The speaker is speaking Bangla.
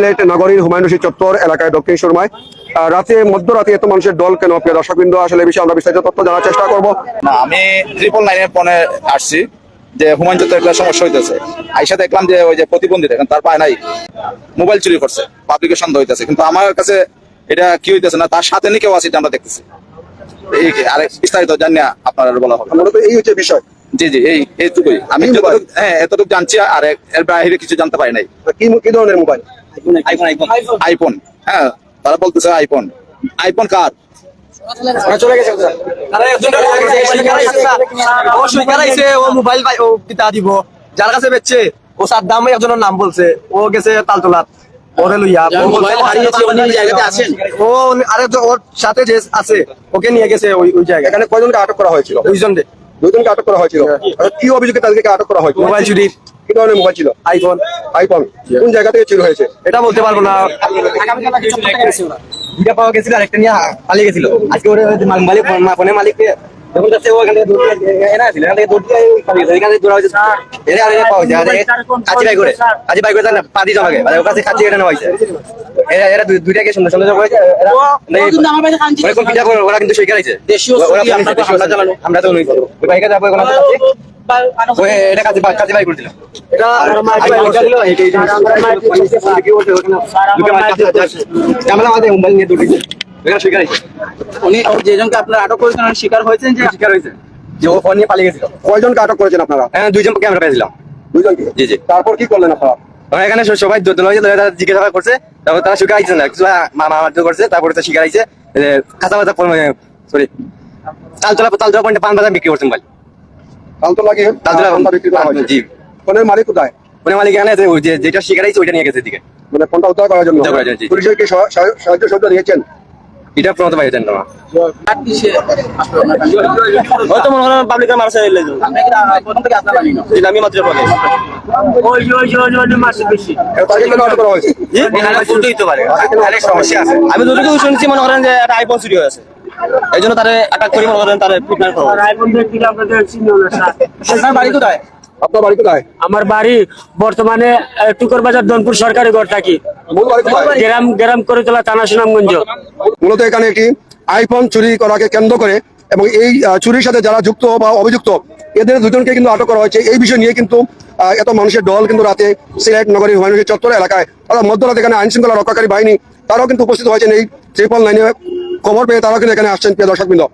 সিলেট নগরীর হুমায়ুন রশিদ চত্বর এলাকায় দক্ষিণ সুরমায়। রাতে মধ্যরাতে এত মানুষের দল কেন? প্রিয় দর্শকবৃন্দ আসলে বিষয়ে আমরা বিস্তারিত তথ্য জানার চেষ্টা করব। না আমি ট্রিপল নাইনের ফোনে আসছি যে হুমায়ুন চত্বর একটা সমস্যা হইতেছে। আইসা দেখলাম যে ওই যে প্রতিবন্ধী দেখেন তার পায় নাই মোবাইল চুরি করছে পাবলিকের সন্দেহ হইতেছে। কিন্তু আমার কাছে এটা কি হইতেছে না তার সাথে নিয়ে কেউ আছে আমরা দেখতেছি। এই কি, আরে বিস্তারিত জানি আপনার বলা হবে মূলত এই হচ্ছে বিষয়। জি জি এই এইটুকুই। আমি হ্যাঁ এতটুকু জানছি আর এর- বাইরে কিছু জানতে পারি নাই। কি ধরনের মোবাইল? আইফোন হ্যাঁ তারা বলতেছে আইফোন আইফোন কার? চলে গেছে ও সুইকার ও মোবাইল ও পিতা দিব। যার কাছে বেচছে ও সাদ্দাম একজনের নাম বলছে। ও গেছে তালতলাত ওরে লইয়া মোবাইল হারিয়েছে উনি জায়গাতে আছেন। ও আরে ওর সাথে যে আছে ওকে নিয়ে গেছে ওই ওই জায়গায়। এখানে কয়জনকে আটক করা হয়েছিল? দুইজন দুইজনকে আটক করা হয়েছিল? কি অভিযোগে তাদেরকে আটক করা হয়েছিল? মোবাইল চুরির। কি ধরনের মোবাইল ছিল? আইফোন আইফোন কোন জায়গা থেকে চুরি হয়েছে এটা বলতে পারব না। দুইটা পাওয়া গেছিল আরেকটা নিয়ে পালিয়ে গেছিল। আজকে ওরে মালিক ফোনের মালিক যখন যাচ্ছে ও এখান থেকে দৌড় এনা ছিল এখান থেকে দৌড় দিয়ে পালিয়ে গেছে। এখান থেকে দৌড়া হয়েছে। এরে আরে পাওয়া যায় আরে বাই করে। কাজী বাই করে জানা পাদি জমাকে। মানে ওর কাছে কাজী এটা নেওয়া হয়েছে। এরা এরা দুই- দুইটাকে সুন্দর সুন্দর করেছে। এরা ওরা কিন্তু আমরা তো নই ওই বাইকে যাব এখন আমরা যাচ্ছি। ওই এটা কাজী বাই কাজী বাই করে দিলাম এটা আমার মা বাই করে দিল এই এই ঝামেলা আমাদের মোবাইল নিয়ে দুটি এখানে উনি যেজনকে আপনারা আটক করেছেন স্বীকার হয়েছেন যে শিকার হয়েছে যে ও ফোন নিয়ে পালিয়ে গেছিল কয়জনকে আটক করেছেন আপনারা হ্যাঁ দুইজন ক্যামেরা পেয়েছিলাম দুইজনকে জি, জি। তারপর কি করলেন আপনারা এখানে সবাই দোতন হয়েছে তারা জিজ্ঞাসা করছে তারপর তারা শিকার আইছে না কিছু মামা মারধর করছে তারপরে তো শিকার আইছে কাঁচা বাজা সরি তালতলা তালতলা পয়েন্টে পান বাজার বিক্রি করছেন ভাই কাল তো লাগে তালতলা বিক্রি করা হয়েছে? জি। ফোনের মালিক কোথায়? ওখানে মালিক এখানে আছে, যে যেটা শিকার আইছে ওইটা নিয়ে গেছে দিকে মানে ফোনটা উদ্ধার করার জন্য? উদ্ধার করার জন্য, জি, জি। পুলিশের কি সহ- সহ- সাহায্য সহযোগিতা দিয়েছেন এটা প্রমাণ পাই জানি না চারটি সে আসলো না হয়তো মনে করেন পাবলিকের মারছে আপনি কি আহ, প্রথম থেকে আপনার জানি না আমি মাত্র বলে আমি যতটুকু শুনছি মনে করেন যে একটা আইফোন চুরি হয়েছে। এই জন্য তারা অ্যাটাক করি মনে করেন তারা ট্রিটমেন্ট করা। আপনার বাড়ি কোথায়? আপনার বাড়ি কোথায়? আমার বাড়ি বর্তমানে টুকর বাজার দনপুর সরকারি ঘর থাকি। গ্রাম গ্রাম করে তোলা থানা সুনামগঞ্জ। মূলত এখানে একটি আইফোন চুরি করাকে কেন্দ্র করে এবং এই চুরির সাথে যারা যুক্ত বা অভিযুক্ত এদের দুজনকে কিন্তু আটক করা হয়েছে। এই বিষয় নিয়ে কিন্তু আহ, এত মানুষের দল কিন্তু রাতে সিলেট নগরী হুমায়ুন চত্বর এলাকায় অর্থাৎ মধ্যরাতে এখানে আইন শৃঙ্খলা রক্ষাকারী বাহিনী তারাও কিন্তু উপস্থিত হয়েছেন এই ট্রিপল নাইনে খবর পেয়ে তারা কিন্তু এখানে আসছেন প্রিয় দর্শকবৃন্দ